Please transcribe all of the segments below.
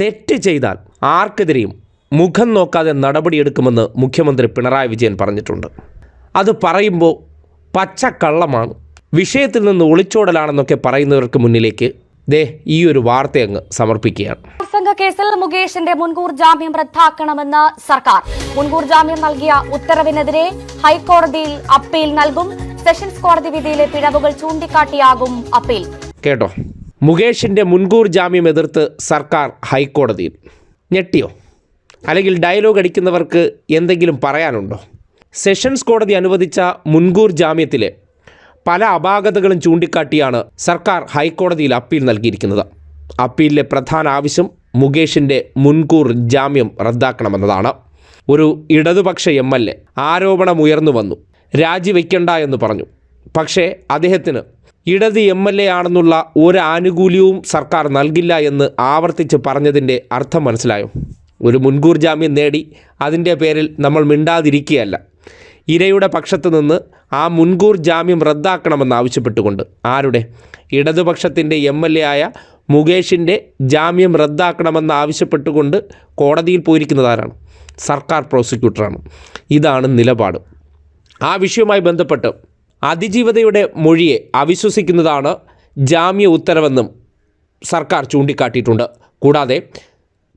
തെറ്റ് ചെയ്താൽ ആർക്കെതിരെയും മുഖം നോക്കാതെ നടപടിയെടുക്കുമെന്ന് മുഖ്യമന്ത്രി പിണറായി വിജയൻ പറഞ്ഞിട്ടുണ്ട്. അത് പറയുമ്പോൾ പച്ചക്കള്ളമാണ്. വിഷയത്തിൽ നിന്ന് ഒളിച്ചോടലാണെന്നൊക്കെ പറയുന്നവർക്ക് മുന്നിലേക്ക് ദേ ഈ ഒരു വാർത്ത അങ്ങ് സമർപ്പിക്കുകയാണ്. കേസിൽ മുകേഷിന്റെ മുൻകൂർ ജാമ്യം റദ്ദാക്കണമെന്ന് സർക്കാർ. മുൻകൂർ ജാമ്യം നൽകിയ ഉത്തരവിനെതിരെ ഹൈക്കോടതിയിൽ അപ്പീൽ നൽകും. സെഷൻസ് കോടതി വിധിയിലെ പിഴവുകൾ ചൂണ്ടിക്കാട്ടിയാകും അപ്പീൽ. കേട്ടോ? മുകേഷിന്റെ മുൻകൂർ ജാമ്യം എതിർത്ത് സർക്കാർ ഹൈക്കോടതിയിൽ. ഞെട്ടിയോ? അല്ലെങ്കിൽ ഡയലോഗ് അടിക്കുന്നവർക്ക് എന്തെങ്കിലും പറയാനുണ്ടോ? സെഷൻസ് കോടതി അനുവദിച്ച മുൻകൂർ ജാമ്യത്തിൽ പല അപാകതകളും ചൂണ്ടിക്കാട്ടിയാണ് സർക്കാർ ഹൈക്കോടതിയിൽ അപ്പീൽ നൽകിയിരിക്കുന്നത്. അപ്പീലിലെ പ്രധാന ആവശ്യം മുകേഷിന്റെ മുൻകൂർ ജാമ്യം റദ്ദാക്കണമെന്നതാണ്. ഒരു ഇടതുപക്ഷ എം എൽ എ ആരോപണമുയർന്നു വന്നു. രാജിവെക്കണ്ട എന്ന് പറഞ്ഞു. പക്ഷേ അദ്ദേഹത്തിന് ഇടത് എം എൽ എ ആണെന്നുള്ള ഒരു ആനുകൂല്യവും സർക്കാർ നൽകില്ല എന്ന് ആവർത്തിച്ച് പറഞ്ഞതിന്റെ അർത്ഥം മനസ്സിലായോ? ഒരു മുൻകൂർ ജാമ്യം നേടി അതിന്റെ പേരിൽ നമ്മൾ മിണ്ടാതിരിക്കുകയല്ല. ഇരയുടെ പക്ഷത്ത് നിന്ന് ആ മുൻകൂർ ജാമ്യം റദ്ദാക്കണമെന്ന് ആവശ്യപ്പെട്ടുകൊണ്ട് ആരുടെ? ഇടതുപക്ഷത്തിന്റെ എം എൽ എ ആയ മുകേഷിന്റെ ജാമ്യം റദ്ദാക്കണമെന്ന് ആവശ്യപ്പെട്ടുകൊണ്ട് കോടതിയിൽ പോയിരിക്കുന്നത് ആരാണ് സർക്കാർ പ്രോസിക്യൂട്ടറാണ്. ഇതാണ് നിലപാട്. ആ വിഷയവുമായി ബന്ധപ്പെട്ട് അതിജീവതയുടെ മൊഴിയെ അവിശ്വസിക്കുന്നതാണ് ജാമ്യ ഉത്തരവെന്നും സർക്കാർ ചൂണ്ടിക്കാട്ടിയിട്ടുണ്ട്. കൂടാതെ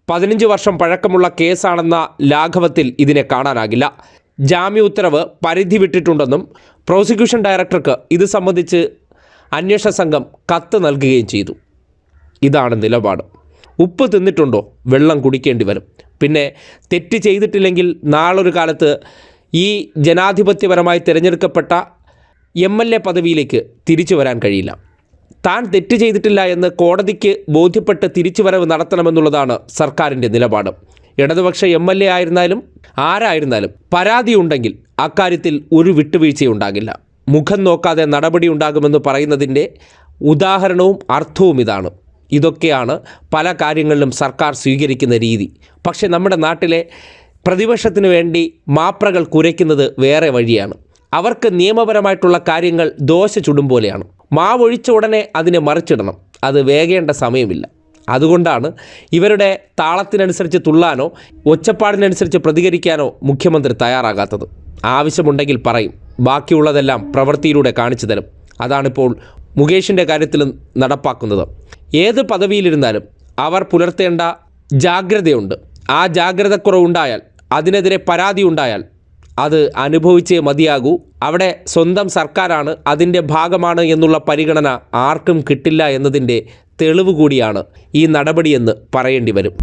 പതിനഞ്ച് വർഷം പഴക്കമുള്ള കേസാണെന്ന ലാഘവത്തിൽ ഇതിനെ കാണാനാകില്ല. ജാമ്യ ഉത്തരവ് പരിധി വിട്ടിട്ടുണ്ടെന്നും പ്രോസിക്യൂഷൻ ഡയറക്ടർക്ക് ഇത് സംബന്ധിച്ച് അന്വേഷണ സംഘം കത്ത് നൽകുകയും ചെയ്തു. ഇതാണ് നിലപാട്. ഉപ്പ് തിന്നിട്ടുണ്ടോ? വെള്ളം കുടിക്കേണ്ടി വരും. പിന്നെ തെറ്റ് ചെയ്തിട്ടില്ലെങ്കിൽ നാളൊരു കാലത്ത് ഈ ജനാധിപത്യപരമായി തിരഞ്ഞെടുക്കപ്പെട്ട എം എൽ എ പദവിയിലേക്ക് തിരിച്ചു വരാൻ കഴിയില്ല. താൻ തെറ്റ് ചെയ്തിട്ടില്ല എന്ന് കോടതിക്ക് ബോധ്യപ്പെട്ട് തിരിച്ചുവരവ് നടത്തണമെന്നുള്ളതാണ് സർക്കാരിന്റെ നിലപാട്. ഇടതുപക്ഷ എം എൽ എ ആയിരുന്നാലും ആരായിരുന്നാലും പരാതിയുണ്ടെങ്കിൽ അക്കാര്യത്തിൽ ഒരു വിട്ടുവീഴ്ചയുണ്ടാകില്ല. മുഖം നോക്കാതെ നടപടി ഉണ്ടാകുമെന്ന് പറയുന്നതിന്റെ ഉദാഹരണവും അർത്ഥവും ഇതാണ്. ഇതൊക്കെയാണ് പല കാര്യങ്ങളിലും സർക്കാർ സ്വീകരിക്കുന്ന രീതി. പക്ഷേ നമ്മുടെ നാട്ടിലെ പ്രതിപക്ഷത്തിന് വേണ്ടി മാപ്രകൾ കുരയ്ക്കുന്നത് വേറെ വഴിയാണ്. അവർക്ക് നിയമപരമായിട്ടുള്ള കാര്യങ്ങൾ ദോശ ചുടും പോലെയാണ്. മാവൊഴിച്ച ഉടനെ അതിനെ മറിച്ചിടണം. അത് വേഗേണ്ട സമയമില്ല. അതുകൊണ്ടാണ് ഇവരുടെ താളത്തിനനുസരിച്ച് തുള്ളാനോ ഒച്ചപ്പാടിനനുസരിച്ച് പ്രതികരിക്കാനോ മുഖ്യമന്ത്രി തയ്യാറാകാത്തത്. ആവശ്യമുണ്ടെങ്കിൽ പറയും. ബാക്കിയുള്ളതെല്ലാം പ്രവൃത്തിയിലൂടെ കാണിച്ചു തരും. അതാണിപ്പോൾ മുകേഷിന്റെ കാര്യത്തിലും നടപ്പാക്കുന്നത്. ഏത് പദവിയിലിരുന്നാലും അവർ പുലർത്തേണ്ട ജാഗ്രതയുണ്ട്. ആ ജാഗ്രതക്കുറവുണ്ടായാൽ അതിനെതിരെ പരാതി ഉണ്ടായാൽ അത് അനുഭവിച്ചേ മതിയാകൂ. അവിടെ സ്വന്തം സർക്കാരാണ് അതിന്റെ ഭാഗമാണ് എന്നുള്ള പരിഗണന ആർക്കും കിട്ടില്ല എന്നതിന്റെ തെളിവ് കൂടിയാണ് ഈ നടപടിയെന്ന് പറയേണ്ടി വരും.